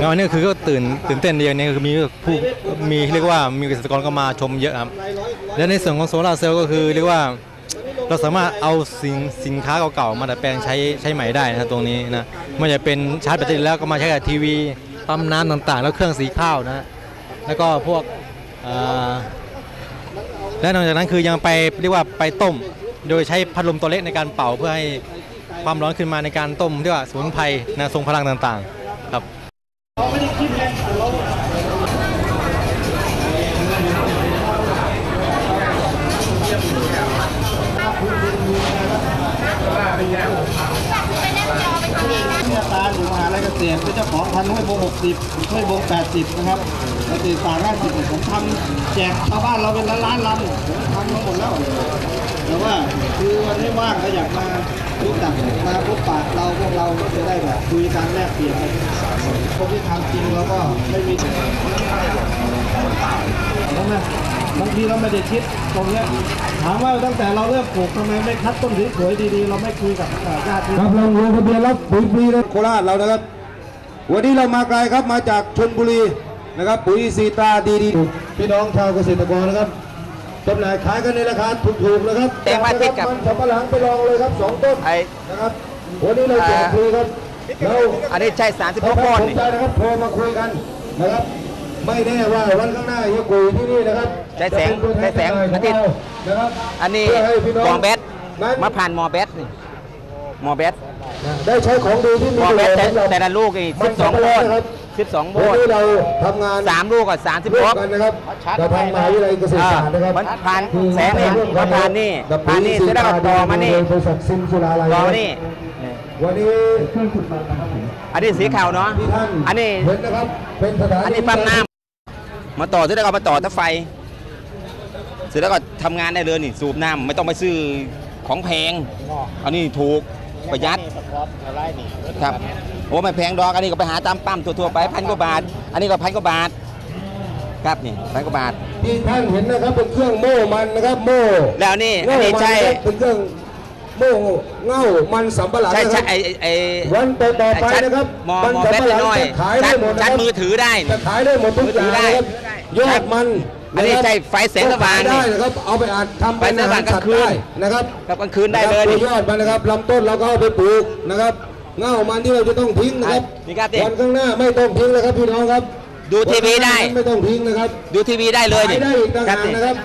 งานวันนี้คือก็ตื่นตื่นเต้นดีย่างนี้คือมีผู้มีเรียกว่ามีเกษตรกรก็มาชมเยอะครับและในส่วนของโซลาร์เซลล์ก็คือเรียกว่าเราสามารถเอาสินสินค้าเก่าๆมาดัดแปลงใช้ใช้ใหม่ได้นะครับตรงนี้นะไมันจะเป็นชาร์จแบตเตอรี่แล้วก็มาใช้กับทีวีปั๊มน้ำต่างๆ แล้วเครื่องสีข้าวนะแล้วก็พวกและนอกจากนั้นคือยังไปเรียกว่าไปต้ม โดยใช้พัดลมตัวเล็กในการเป่าเพื่อให้ความร้อนขึ้นมาในการต้มเรียกว่าสมุนไพรนะทรงพลังต่างๆ ครับตาอยู่มหาลัยเกษตรเป็นเจ้าของพันห้วยโบง60ห้วยโบง80 นะครับเกษตรศาสตร์50ผมทำแจกชาวบ้านเราเป็นล้านล้านลำผมทำมาหมดแล้ว แต่ว่าคือวันนี้ว่างก็อยากมารู้จักมาพบปะเราพวกเราก็จะได้แบบคุยกันแลกเปลี่ยนกันคนที่ทำจริงเราก็ไม่มีแล้วนะบางทีเราไม่ได้คิดตรงเนี้ยถามว่าตั้งแต่เราเริ่มปลูกทำไมไม่คัดต้นสวยๆดีๆ เราไม่คุยกับญาติพี่น้ครับเราลงทะเบียนรับปุ๋ยฟรีนะโคราชเรานะครับ วันนี้เรามาไกลครับมาจากชนบุรีนะครับปุ๋ยซีตาดีดีพี่น้องชาวเกษตรกรนะครับ จำหน่ายขายกันในราคาถูกๆนะครับแตงพาทิตย์กับมันสำปะหลังไปลองเลยครับสองต้นไอ้นะครับวันนี้เราแจกฟรีครับเราอันนี้ใช่ถ้า36ใครก้อนสนนี่ใจนะครับโทรมาคุยกันนะครับ ไม่แน่ว่าวันข้างหน้าเฮียกุยที่นี่นะครับใช้แสงจะเป็นตัวทนใช้แสงจำหน่ยขอาทิตย์เรานะครับอันนี้เพื่ให้พี่น้งหมอแบทนั้นมาผ่านหมอแบทนี่หมอแบทได้ใช้ของดีที่มีหมอประแบโยทชน์แต่สำหรับแต่ละลูกนี่มัน12สำปะโวหลังลต์นะครับ 12โววันลต์นี้เราทำงานสามลูกก็ร่วม36กันนะครับกับทางมหาวิทยาลัยเกษตรศาสตร์นะครับมันผ่านคือแสงนี่ร่วมกัมาผ่านนี่กับผ่านนี่ปุ๋ยเสร็จแล้วก็ต่อมานี่บริษัทซิมสุราลัยต่อมานี่วันนี้เครื่องขุดมันนะครับผมอันนี้สีขาวเนาะที่ท่านอันนี้เห็นนะครับเป็นสถานอันนี้ปั๊มน้ำมาต่อเสร็จแล้วก็มาต่อถ้าไฟ เสร็จแล้วก็ทำงานได้เลยนี่สูบน้ำไม่ต้องไปซื้อของแพง อันนี้ถูกประหยัดครับ โอ้ไม่แพงดอกอันนี้ก็ไปหาตามปั๊มทั่วๆไปพันกว่าบาท อันนี้ก็พันกว่าบาทครับนี่พันกว่าบาทที่ท่านเห็นนะครับเป็นเครื่องโม่มันนะครับโม่แล้วนี่อัโม่นนี้มันใช่นะครับเป็นเครื่องโม่เง่ามันสำปะหลังใช่นะคใช่รับไอไอวันต่อต่อไปชัดนะครับมอมันมอสำแบตปะหลังน้อยจะขายชัได้ดหมดนะชัคดรับมือถือได้จะขายได้หมดทุกอย่างนะครับยอดมันอันนี้ใช่ไฟแสงสว่างได้นี่นะครับเอาไปอัดทำเป็นไฟแสงอาสหาว่ารงกลางสัตว์คืนได้นะครับกับกลางคืนได้เลยตันี่วยอดมันนะครับลำต้นเราก็เอาไปปลูกนะครับ เง่ามันที่เราจะต้องทิ้งนะครับนี่ครับดิวันข้างหน้าไม่ต้องทิ้งนะครับพี่น้องครับ ดูทีวีได้นข้างหน้าไม่ต้องทิ้งนะครับดูทีวีได้เลยขายนี่ได้อีกต่างครัหากนี่นะครับ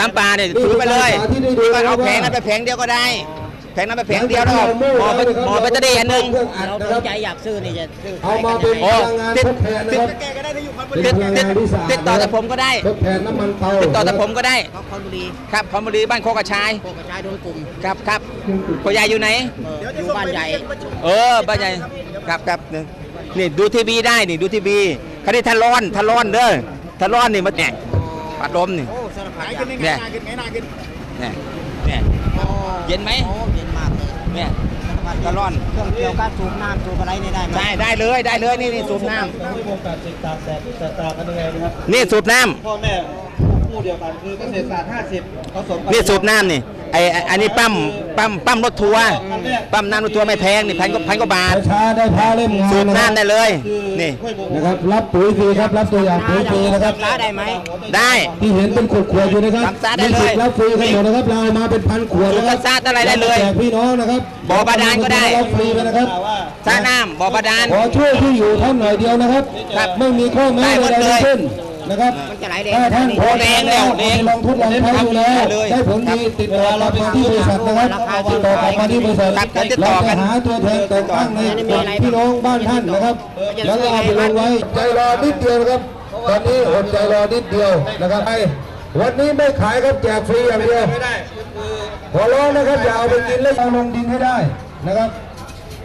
ตามปลาเนี่ยนี่ถือไปเลยคือการสาธิตให้ดูก็เอานะครับแผงนั้นไปแผงเดียวก็ได้แผ งนั้นไปแผงเดียวแล้วก็หมอไปหมอไปตะดีอันหนึ่งเครื่องอัดเรานะสครันบใจอยากซื้อนี่จะซื้อเอามาเป็นโอ้พลังงานติดทดแทนนะครับติดติดติดต่อแต่ผมก็ได้ทดแทนน้ำมันเตาติดต่อแต่ผมก็ได้เขาคอนบุรีครับคอมบุรีบ้านโคกระชายโคกระชายโดนกลุ่มครับครับพ่อใหญ่อยู่ไหนเอออยู่บ้านใหญ่เออบ้านใหญ่ครับครับนี่นี่ดูทีวีได้นี่ดูทีวีคราวนี้ถ้าร้อนถ้าร้อนเด้อถ้าร้อนนี่มันเนี่ยปัดลมนี่โอ้สารพัดอย่างเนี่ยเนี่ยเนี่ยเย็นไหมโอ้ เย็นมากเลยเนี่ยถ้าร้อนเครื่องเกี่ยวกับสูบน้ำสูบอะไรนี่ได้ไหมได้ได้เลยได้เลยนี่นี่สูบน้ไม่วงการติดตากแดดติดตากกันยังไงนะครับำนี่สูบน้พ่อแม่คู่เดียวกันคือเกษตรศาสตร์50ผสมกัำนี่สูบน้ำนี่ ไอไอ้อันนี้ปั๊มปั๊มปั๊มรถทัวร์ปั๊มน้ำรถทัวร์ไม่แพงนี่พันกว่าพันกว่าบาทช้าได้พาเล่มงานสูบนะครับน้ำได้เลยคือนี่ห้วยโบงนะครับรับปุ๋ยฟรีครับรับตัวอย่างปุ๋ยฟรีนะครับร้าได้ไหมได้ที่เห็นเป็นขวดขวดๆอยู่นะครับทำซะได้เลยมีสิทธิ์รับฟรีกันหมดนะครับเราเอามาเป็นพันขวดนะครับทำซะอะไรได้เลยแจกพี่น้องนะครับบ่อบาดาลก็ได้รับฟรีไปนะครับสระน้ำบ่อบาดาลขอช่วยที่อยู่ท่านหน่อยเดียวนะครับครับไม่มีข้อแม้ได้หมดใดเลยๆทั้งสิ้น นะครับมันจะไหลแดงถ้าท่านพอแดงแล้วแดงลองทดลองใช้ดูแล้วได้เลยได้ผลดีติดต่อกลับมาที่บริษัทนะครับติดต่อกลับมาที่บริษัทครับติดต่เราอกัจะนหาตัวแทนแต่งตั้งในพี่น้องบ้านท่านนะครับ แล้วก็เอาไปลงไว้ใจรอนิดเดียวนะครับตอนนี้อดใจรอนิดเดียวนะครับไอ้วันนี้ไม่ขายครับแจกฟรีอย่างเดียวไม่ได้คือขอร้องนะครับอย่าเอาไปกินแล้วเอาลงดินให้ได้นะครับ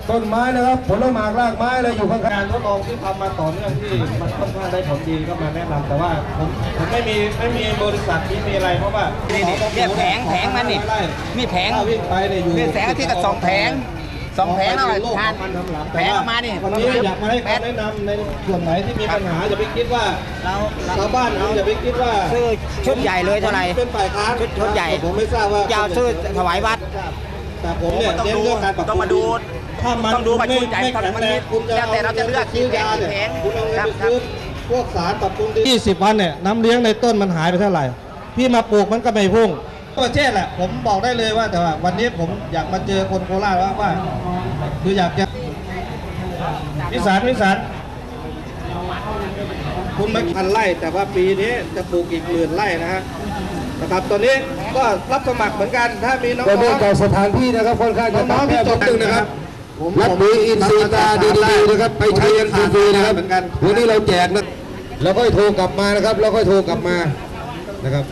ต้นไม้นะครับ ผลไม้รากไม้อะไรอยู่ข้างการทดลองที่ทำมาต่อเนื่องที่มันค่อนข้างได้ผลดีก็มาแนะนำแต่ว่าผมผมไม่มีไม่มีบริษัทที่มีอะไรเพราะว่านี่นี่เนี่ยแผงแผงมันนี่ไร่นี่แผงถ้าวิ่งไปเนี่ยอยู่นี่แสงอาทิตย์กับสองแผงสองแผงแล้วโลกทานมันทำหลังแผงออกมานี่วันนี้อยากมาให้แปดคำแนะนำในส่วนไหนที่มีปัญหาอย่าไปคิดว่าเราเราชาวบ้านเราอย่าไปคิดว่าซื้อชุดใหญ่เลยเท่าไหร่เป็นฝ่ายค้านชุดชุดใหญ่ผมไม่ทราบว่าจะเอาซื้อถวายวัด แแต่ผมเนี่ยต้องเน้นดูเรื่องการปรับปต้รุองงมาดูถ้ามันต้องดูว่าไม่ชุดใหญ่ไม่เท่าไหร่แข็งแรงคุณจะแล้วแต่เราจะเลือกซื้อยาเนี่ยแพงคุณเอาเงินครับไปซื้อพวกสารปรับปรุงดิน20วันเนี่ยน้ำเลี้ยงในต้นมันหายไปเท่าไหร่ พี่มาปลูกมันก็ไม่พุ่งประเทศแหละผมบอกได้เลยว่าแต่ว่าวันนี้ผมอยากมาเจอคนโคราชว่าว่าคืออยากจะวิสารวิสารคุณไม่พันไร่แต่ว่าปีนี้จะปลูกอีกหมื่นไร่นะฮะ นะครับตอนนี้ก็รับสมัครเหมือนกันถ้ามีน้องแต่เนื่องๆจากสถานที่นะครับค่อนข้างจะน้องๆที่แคบจบนิดนึงนะครับผมรับปุ๋ยอินทรีย์ตาดีๆนะครับไปใช้กันฟรีๆนะครับเหมือนกันวันนี้เราแจกนะแล้วค่อยโทรกลับมานะครับแล้วค่อยโทรกลับมานะครับ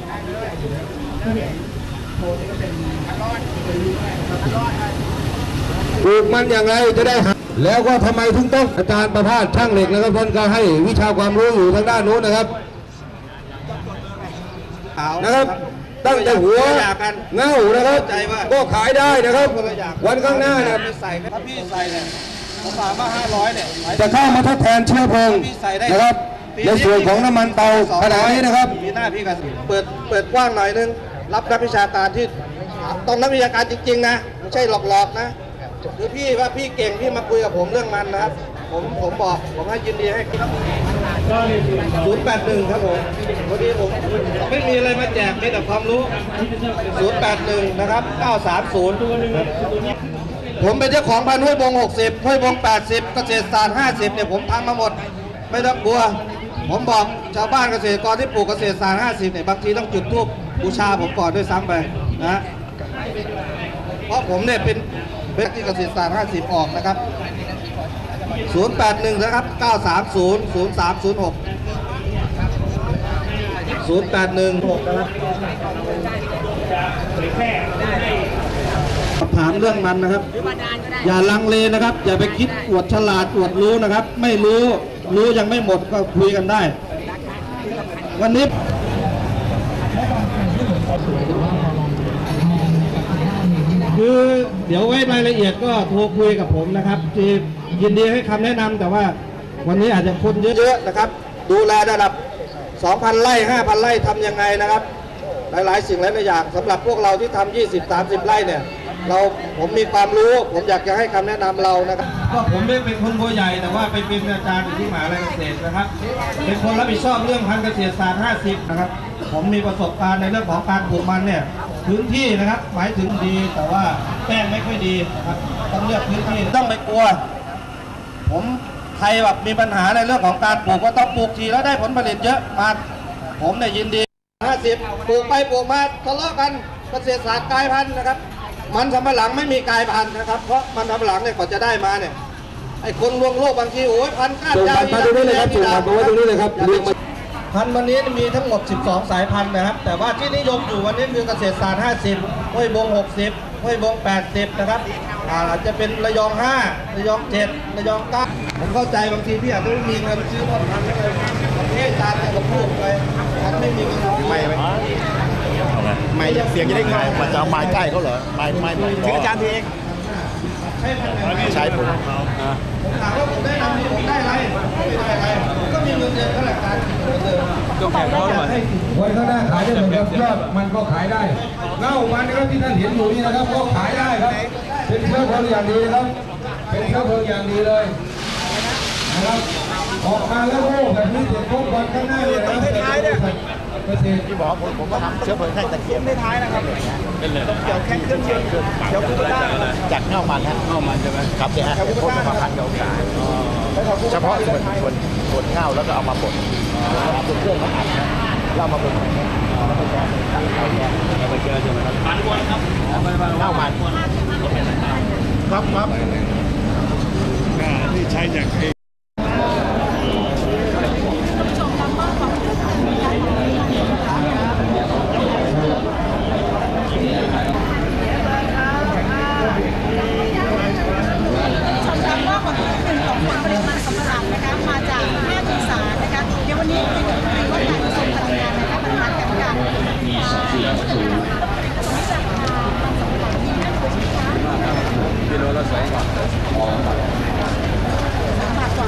ปลูกมันอย่างไรจะได้หาแล้วก็ทำไมถึงต้องอาจารย์ประภาสช่างเหล็กนะครับท่านก็ให้วิชาความรู้อยู่ทางด้านโน้นนะครับ ขาวนะครับ ตั้งแต่หัวคนละอย่างกันเง่านะครับเข้าใจว่าก็ขายได้นะครับคนละอย่างวันข้างหน้าเนี่ยพี่ใส่ถ้าพี่ใส่เนี่ยผมถามว่า500เนี่ยหมายถึงจะเข้ามาทดแทนเชื้อเพลิงพี่ใส่ได้นะครับในส่วนของน้ำมันเตาขนาดนี้นะครับมีหน้าพี่กันเปิดเปิดกว้างหน่อยนึงรับนักวิชาการที่ต้องนักวิชาการจริงๆนะไม่ใช่หลอกๆนะคือพี่ว่าพี่เก่งพี่มาคุยกับผมเรื่องมันนะครับ ผมผมบอกผมให้ยินดีให้ครับ ศูนย์แปดหนึ่งครับผมพอดีผมไม่มีอะไรมาแจกมีแต่ความรู้ศูนย์แปดหนึ่งนะครับเก้าสามศูนย์ผมเป็นเจ้าของพันธุ์ห้วยบงหกสิบห้วยบงแปดสิบเกษตรศาสตร์ห้าสิบเนี่ยผมทำมาหมด ไม่ต้องกลัว ผมบอกชาวบ้านเกษตรกรที่ปลูกเกษตรศาสตร์50เนี่ยบางทีต้องจุดธูปบูชาผมก่อนด้วยซ้ำไปนะเพราะผมเนี่ยเป็นเป็นที่เกษตรศาสตร์50ออกนะครับ 081 นะครับ 930 0306 081นะครับถามเรื่องมันนะครับ อย่าลังเลนะครับ อย่าไปคิดอวดฉลาดอวดรู้นะครับ ไม่รู้รู้ยังไม่หมดก็คุยกันได้ วันนี้คือเดี๋ยวไว้รายละเอียดก็โทรคุยกับผมนะครับที่ ยินดีให้คำแนะนำแต่ว่าวันนี้อาจจะคนเยอะๆนะครับ ดูแลระดับ 2,000 ไร่ 5,000 ไร่ทำยังไงนะครับ หลายๆ สิ่งหลายๆอย่างสำหรับพวกเราที่ทำ20 30 ไร่เนี่ย เราผมมีความรู้ ผมอยากจะให้คำแนะนำเรานะครับ ก็ผมไม่เป็นคนบัวใหญ่แต่ว่าไปเป็นอาจารย์อยู่ที่มหาลัยเกษตรนะครับ เป็นคนรับผิดชอบเรื่องพันธุ์เกษตรศาสตร์ 50 นะครับ ผมมีประสบการณ์ในเรื่องของการปลูกมันเนี่ย พื้นที่นะครับหมายถึงดีแต่ว่าแป้งไม่ค่อยดีนะครับต้องเลือกพื้นที่ต้องไปกลัว ผมใครแบบมีปัญหาในเรื่องของการปลูกก็ต้องปลูกทีแล้วได้ผลผลิตเยอะมาผมเนี่ยยินดี 50 ปลูกไปปลูกมาทะเลาะกันเกษตรศาสตร์กลายพันธุ์นะครับ มันสำปะหลังไม่มีกลายพันธุ์นะครับ เพราะมันสำปะหลังเนี่ยกว่าจะได้มาเนี่ยไอ้คนลวงโลกบางทีโอ้ยพันธุ์ก้านส่งยาวพันธุ์มาดูนี่เลยครับส่งพันธุ์มาไว้ตรงนี้เลยครับเรียงมา พันธุ์วันนี้มีทั้งหมด 12 สายพันธุ์นะครับ แต่ว่าที่นิยมอยู่วันนี้คือเกษตรศาสตร์ 50ห้วยบง 60ห้วยบง 80 นะครับอาอาจจะเป็นระยอง 5 ระยอง 7 ระยอง 9 ผมเข้าใจบางทีพี่อาจจะไม่มีเงินซื้อรถพันธุ์อะไรประเทศจานเนี่ยก็พูดไปอาจจะไม่มีเงินซื้อไม่ไม่ไม่เสียงจะได้ไงมันจะเอาไม้ใกล้เขาเหรอไม้ไม้ถึงอาจารย์ทีเองใช้พันธุ์ไหนใช้ผมผมถามว่าผมได้นำนี่ผมได้อะไรไม่ วันข้างหน้าขายได้เหมือนกับยอดมันก็ขายได้เง่ามันนะครับที่ท่านเห็นอยู่นี่นะครับก็ขายได้ครับ เป็นเชื้อเพลิงอย่างดีนะครับ เป็นเชื้อเพลิงอย่างดีเลยนะครับออกมาแล้วโอ้แบบนี้เสร็จปุ๊บวันข้างหน้าเนี่ยนะครับท้ายเนี่ยเกษตรที่บอกผมผมก็ทำเชื้อเพลิงให้ตะเกียบไม่ท้ายนะครับเป็นเลยต้องเกี่ยวแค่เครื่องยนต์เกี่ยวกับจากเง่ามันฮะเง่ามันใช่ไหมครับเนี่ยฮะพ่นมาพันกับกาเฉพาะส่วนส่วนส่วนเง่าแล้วก็เอามาบดเป็นเครื่องมาอัดนะ เรามาบดไปเจอใช่ไหมครับปันวนครับเล่ามันครับครับที่ใช้จากไอ้ ชมคำว่าของที่หนึ่งของความปริมาณสำปะหลังนะคะมาจากภาคอีสานนะคะเดี๋ยววันนี้คุยกับนายว่าการกระทรวงพลังงานนะคะประธานกรรมการกิโลละสองบาทสามบาทกว่า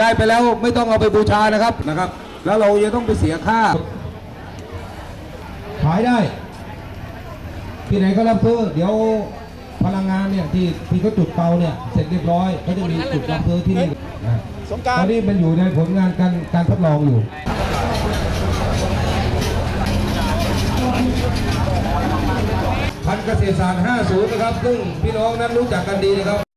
ได้ไปแล้วไม่ต้องเอาไปบูชานะครับนะครับ แล้วเราจะต้องไปเสียค่า ขายได้ ที่ไหนก็รับซื้อเดี๋ยวพลังงานเนี่ยที่ที่เขาจุดเตาเนี่ยเสร็จเรียบร้อยเขาจะมีจุดรับซื้อที่นี่นะสงกรารตอนนี้มันอยู่ในผลงานการการทดลองอยู่พันธุ์เกษตรศาสตร์50 นะครับ ซึ่งพี่น้องนั้นรู้จักกันดีนะครับ